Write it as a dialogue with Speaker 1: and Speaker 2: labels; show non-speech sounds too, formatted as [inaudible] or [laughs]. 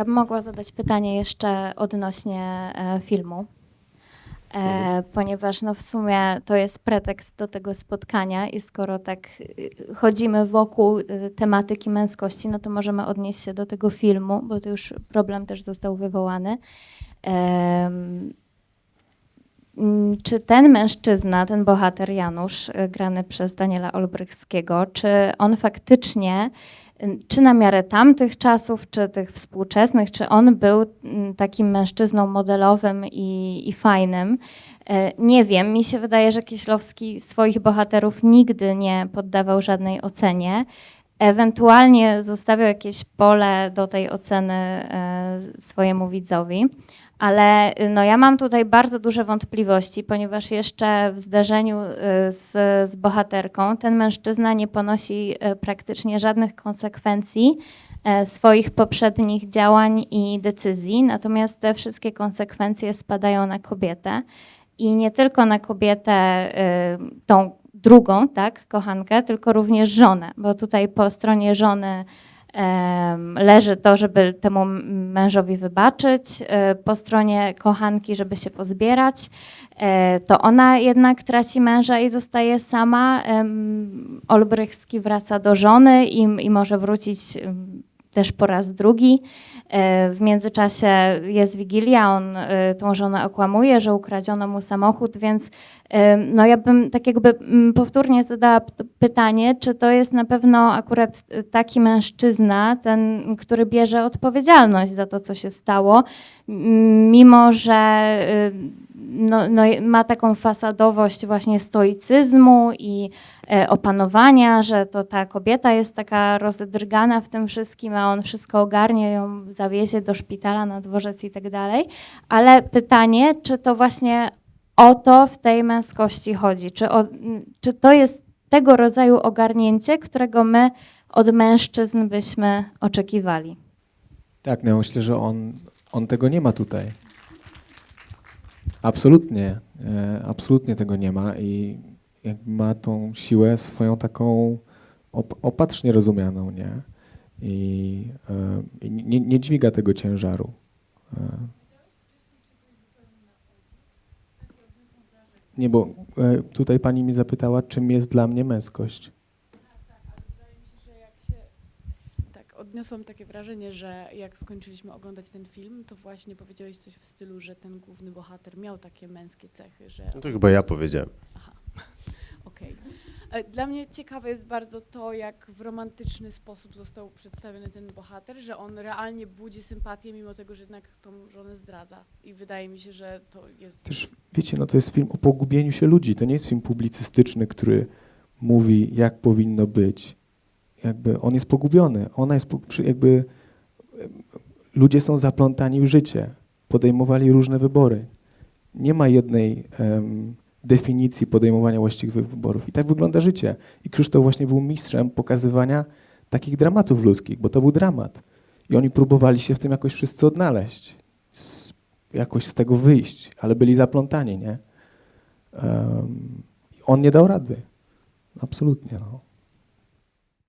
Speaker 1: Ja bym mogła zadać pytanie jeszcze odnośnie e, filmu, e, ponieważ no w sumie to jest pretekst do tego spotkania i skoro tak y, chodzimy wokół y, tematyki męskości, no to możemy odnieść się do tego filmu, bo to już problem też został wywołany. Mm, Czy ten mężczyzna, ten bohater Janusz, grany przez Daniela Olbrychskiego, czy on faktycznie, czy na miarę tamtych czasów, czy tych współczesnych, czy on był mm, takim mężczyzną modelowym i, i fajnym? E, Nie wiem, mi się wydaje, że Kieślowski swoich bohaterów nigdy nie poddawał żadnej ocenie. Ewentualnie zostawiał jakieś pole do tej oceny e, swojemu widzowi. Ale y, no, ja mam tutaj bardzo duże wątpliwości, ponieważ jeszcze w zdarzeniu y, z, z bohaterką ten mężczyzna nie ponosi y, praktycznie żadnych konsekwencji e, swoich poprzednich działań i decyzji, natomiast te wszystkie konsekwencje spadają na kobietę. I nie tylko na kobietę tą drugą, tak, kochankę, tylko również żonę, bo tutaj po stronie żony leży to, żeby temu mężowi wybaczyć, e, po stronie kochanki, żeby się pozbierać, e, to ona jednak traci męża i zostaje sama. Olbrychski wraca do żony i, i może wrócić też po raz drugi. E, W międzyczasie jest Wigilia, on e, tą żonę okłamuje, że ukradziono mu samochód, więc e, no ja bym tak jakby mm, powtórnie zadała pytanie, czy to jest na pewno akurat taki mężczyzna, ten, który bierze odpowiedzialność za to, co się stało, mimo że no, no, ma taką fasadowość właśnie stoicyzmu i e, opanowania, że to ta kobieta jest taka rozedrgana w tym wszystkim, a on wszystko ogarnie, ją zawiezie do szpitala, na dworzec i tak dalej. Ale pytanie, czy to właśnie o to w tej męskości chodzi? Czy, o, czy to jest tego rodzaju ogarnięcie, którego my od mężczyzn byśmy oczekiwali?
Speaker 2: Tak, no myślę, że on, on tego nie ma tutaj. Absolutnie, e, absolutnie tego nie ma i ma tą siłę swoją taką op opatrznie rozumianą, nie? I, e, nie, nie dźwiga tego ciężaru. E. Nie, bo tutaj pani mi zapytała, czym jest dla mnie męskość.
Speaker 3: Wydaje mi się, że jak się. Tak, odniosłam takie wrażenie, że jak skończyliśmy oglądać ten film, to właśnie powiedziałeś coś w stylu, że ten główny bohater miał takie męskie cechy, że.
Speaker 4: No to chyba ja powiedziałem. [laughs]
Speaker 3: Okej. E, Dla mnie ciekawe jest bardzo to, jak w romantyczny sposób został przedstawiony ten bohater, że on realnie budzi sympatię, mimo tego, że jednak tą żonę zdradza. I wydaje mi się, że to jest.
Speaker 2: Też wiecie, no to jest film o pogubieniu się ludzi. To nie jest film publicystyczny, który mówi, jak powinno być. Jakby on jest pogubiony. Ona jest jakby ludzie są zaplątani w życie. Podejmowali różne wybory. Nie ma jednej em, definicji podejmowania właściwych wyborów. I tak wygląda życie. I Krzysztof właśnie był mistrzem pokazywania takich dramatów ludzkich, bo to był dramat. I oni próbowali się w tym jakoś wszyscy odnaleźć. Z, jakoś z tego wyjść, ale byli zaplątani, nie? Em, on nie dał rady. Absolutnie, no.